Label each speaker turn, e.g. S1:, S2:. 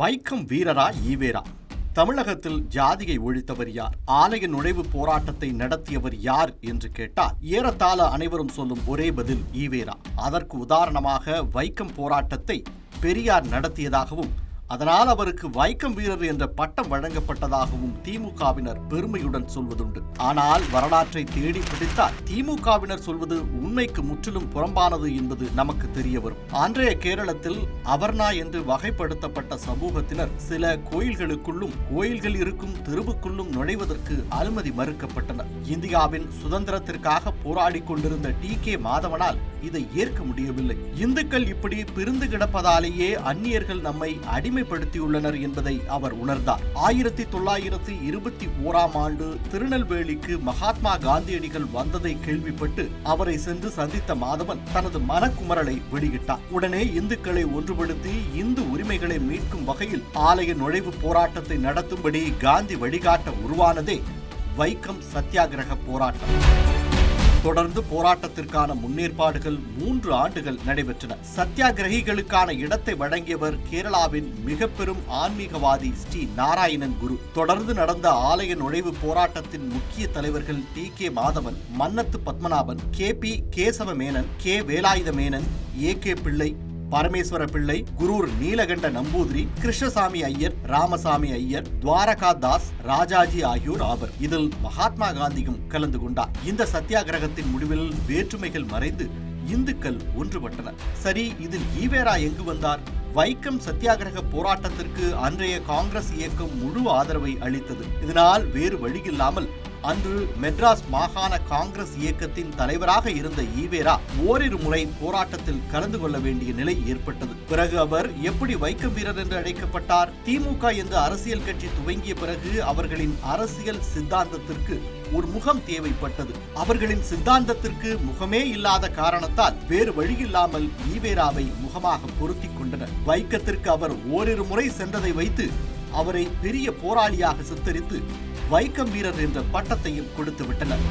S1: வைக்கம் வீரரா ஈவேரா. தமிழகத்தில் ஜாதியை ஒழித்தவர் யார்? ஆலய நுழைவு போராட்டத்தை நடத்தியவர் யார் என்று கேட்டால் ஏறத்தாழ அனைவரும் சொல்லும் ஒரே பதில் ஈவேரா. அதற்கு உதாரணமாக வைக்கம் போராட்டத்தை பெரியார் நடத்தியதாகவும் அதனால் அவருக்கு வைக்கம் வீரர் என்ற பட்டம் வழங்கப்பட்டதாகவும் திமுகவினர் பெருமையுடன் சொல்வதுண்டு. ஆனால் வரலாற்றை தேடி பிடித்தால் திமுகவினர் சொல்வது உண்மைக்கு முற்றிலும் புறம்பானது என்பது நமக்கு தெரிய வரும். அன்றைய கேரளத்தில் அவர்ணா என்று வகைப்படுத்தப்பட்ட சமூகத்தினர் சில கோயில்களுக்குள்ளும் கோயில்கள் இருக்கும் தெருவுக்குள்ளும் நுழைவதற்கு அனுமதி மறுக்கப்பட்டனர். இந்தியாவின் சுதந்திரத்திற்காக போராடி கொண்டிருந்த டி. கே. மாதவனால் இதை ஏற்க முடியவில்லை. இந்துக்கள் இப்படி பிரிந்து கிடப்பதாலேயே அந்நியர்கள் நம்மை அடிமை பெருமைப்படுத்தியுள்ளனர் என்பதை அவர் உணர்ந்தார். ஆயிரத்தி தொள்ளாயிரத்தி இருபத்தி ஓராம் ஆண்டு திருநெல்வேலிக்கு மகாத்மா காந்தியடிகள் வந்ததை கேள்விப்பட்டு அவரை சென்று சந்தித்த மாதவன் தனது மனக்குமரலை வெளியிட்டார். உடனே இந்துக்களை ஒன்றுபடுத்தி இந்து உரிமைகளை மீட்கும் வகையில் ஆலய நுழைவு போராட்டத்தை நடத்தும்படி காந்தி வழிகாட்ட உருவானதே வைக்கம் சத்தியாகிரக போராட்டம். தொடர்ந்து போராட்டத்திற்கான முன்னேற்பாடுகள் மூன்று ஆண்டுகள் நடைபெற்றன. சத்தியாகிரகிகளுக்கான இடத்தை வழங்கியவர் கேரளாவின் மிக பெரும் ஆன்மீகவாதி ஸ்ரீ நாராயணன் குரு. தொடர்ந்து நடந்த ஆலய நுழைவு போராட்டத்தின் முக்கிய தலைவர்கள் T. K. Madhavan Mannathu Padmanabhan K. P. Kesava Menon K. Velayudha Menon A. K. Pillai Parameswara Pillai Kurur Neelakanta Namboothiri Krishnasamy Iyer Ramasamy Iyer Dwarka Das Rajaji ஆகியோர் ஆவர். இதில் மகாத்மா காந்தியும் கலந்து கொண்டார். இந்த சத்தியாகிரகத்தின் முடிவில் வேற்றுமைகள் மறைந்து இந்துக்கள் ஒன்றுபட்டனர். சரி இதில் ஈவேரா எங்கு வந்தார்? வைக்கம் சத்தியாகிரக போராட்டத்திற்கு அன்றைய காங்கிரஸ் இயக்கம் முழு ஆதரவை அளித்தது. இதனால் வேறு வழியில்லாமல் அன்று மெட்ராஸ் மாகாண காங்கிரஸ் இயக்கத்தின் தலைவராக இருந்த ஈவேரா ஓரிரு முறை போராட்டத்தில் கலந்து கொள்ள வேண்டிய நிலை ஏற்பட்டது. பிறகு அவர் எப்படி வைக்கம் வீரர் என்று அழைக்கப்பட்டார்? திமுக என்ற அரசியல் கட்சி துவங்கிய பிறகு அவர்களின் அரசியல் சித்தாந்தத்திற்கு ஒரு முகம் தேவைப்பட்டது. அவர்களின் சித்தாந்தத்திற்கு முகமே இல்லாத காரணத்தால் வேறு வழியில்லாமல் ஈவேராவை முகமாக பொருத்தி கொண்டனர். வைக்கத்திற்கு அவர் ஓரிரு முறை சென்றதை வைத்து அவரை பெரிய போராளியாக சித்தரித்து வைக்கம் வீரர் என்ற பட்டத்தையும் கொடுத்து விட்டனர்